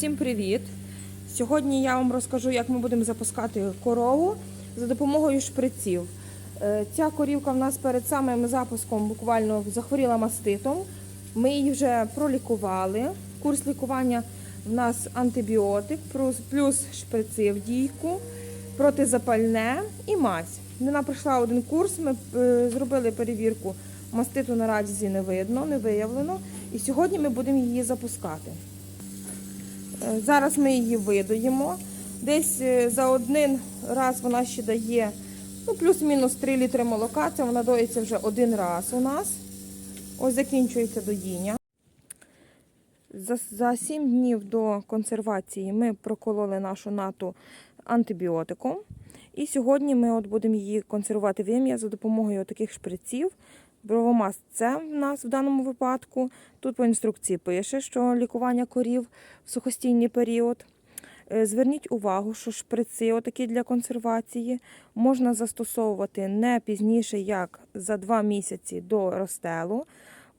Всім привіт! Сьогодні я вам розкажу, як ми будемо запускати корову за допомогою шприців. Е, Ця корівка в нас перед самим запуском буквально захворіла маститом. Ми її вже пролікували. Курс лікування в нас антибіотик, плюс, шприци в дійку, протизапальне і мазь. Вона пройшла один курс, ми е, зробили перевірку. Маститу наразі не видно, не виявлено. І сьогодні ми будемо її запускати. Е, Зараз ми її видуємо. Десь е, за один раз вона ще дає ну, плюс-мінус 3 літри молока. Це вона доїться вже один раз у нас. Ось закінчується доїння. За, за 7 днів до консервації ми прокололи нашу нату антибіотиком. І сьогодні ми от будемо її консервувати в ім'я за допомогою таких шприців. Бровомаз це в нас в даному випадку. Тут по інструкції пише, що лікування корів в сухостійний період. Е, Зверніть увагу, що шприци, отакі для консервації, можна застосовувати не пізніше, як за 2 місяці до розстелу.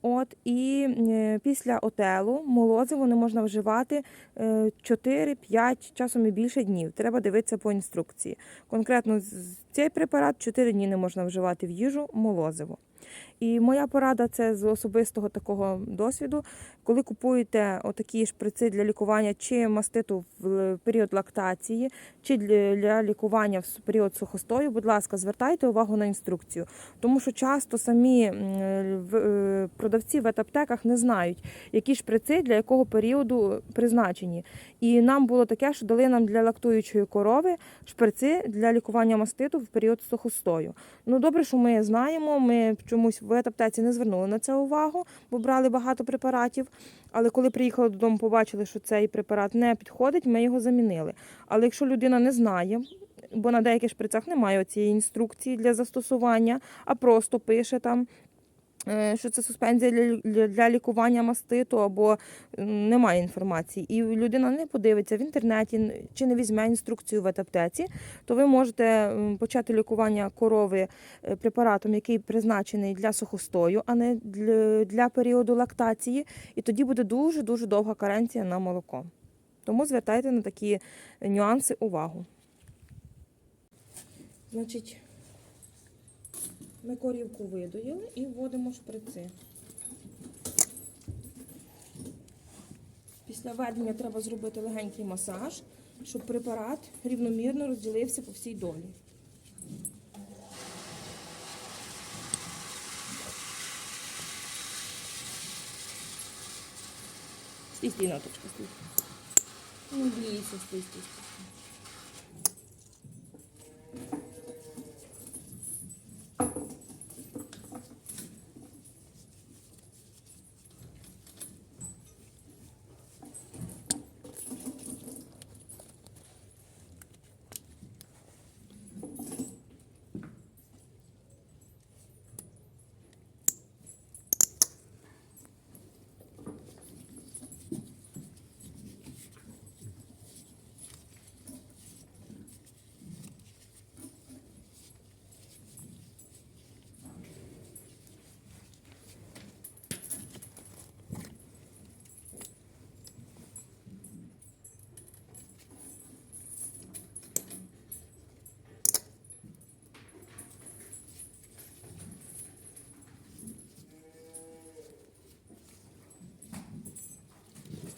От, і е, після отелу молозиво не можна вживати е, 4-5, часом і більше днів. Треба дивитися по інструкції. Конкретно цей препарат 4 дні не можна вживати в їжу молозиво. І моя порада це з особистого такого досвіду. Коли купуєте отакі шприци для лікування чи маститу в період лактації, чи для, лікування в період сухостою, будь ласка, звертайте увагу на інструкцію, тому що часто самі е, продавці в ветаптеках не знають, які шприци для якого періоду призначені. І нам було таке, що дали нам для лактуючої корови шприци для лікування маститу в період сухостою. Ну добре, що ми знаємо. Ми чомусь в аптеці не звернули на це увагу, бо брали багато препаратів. Але коли приїхали додому, побачили, що цей препарат не підходить, ми його замінили. Але якщо людина не знає, бо на деяких шприцах немає цієї інструкції для застосування, а просто пише там. Е, Що це суспензія для, для, лікування маститу або немає інформації, і людина не подивиться в інтернеті чи не візьме інструкцію в ветаптеці, то ви можете почати лікування корови е, препаратом, який призначений для сухостою, а не для періоду лактації. І тоді буде дуже дуже довга каренція на молоко. Тому звертайте на такі нюанси увагу. Значить, ми корівку видоїли і вводимо шприци. Після введення треба зробити легенький масаж, щоб препарат рівномірно розділився по всій долі. Стій, стій, наточка, стій. Не бійся, стій, стій,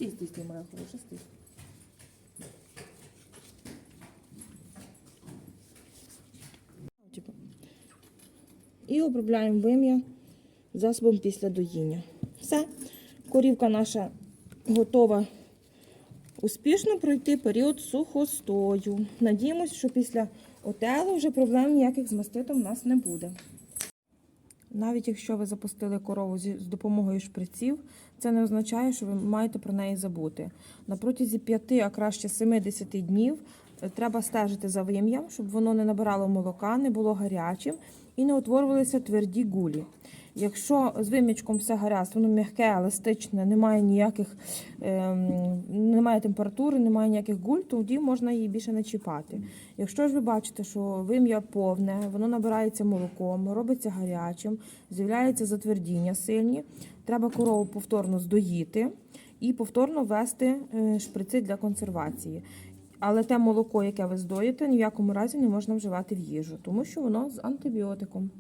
Стій, стій, стій, моя хороша, стій. Типу. І обробляємо вим'я засобом після доїння. Все. Корівка наша готова успішно пройти період сухостою. Надіємось, що після отелу вже проблем ніяких з маститом у нас не буде. Навіть якщо ви запустили корову з допомогою шприців, це не означає, що ви маєте про неї забути. На протязі 5, а краще 70 днів треба стежити за вим'ям, щоб воно не набирало молока, не було гарячим і не утворювалися тверді гулі. Якщо з вим'ячком все гаразд, воно м'яке, еластичне, немає ніяких ем, немає температури, немає ніяких гуль, тоді можна її більше не чіпати. Якщо ж ви бачите, що вим'я повне, воно набирається молоком, робиться гарячим, з'являється затвердіння сильні, треба корову повторно здоїти і повторно ввести е, шприци для консервації. Але те молоко, яке ви здоїте, ніякому разі не можна вживати в їжу, тому що воно з антибіотиком.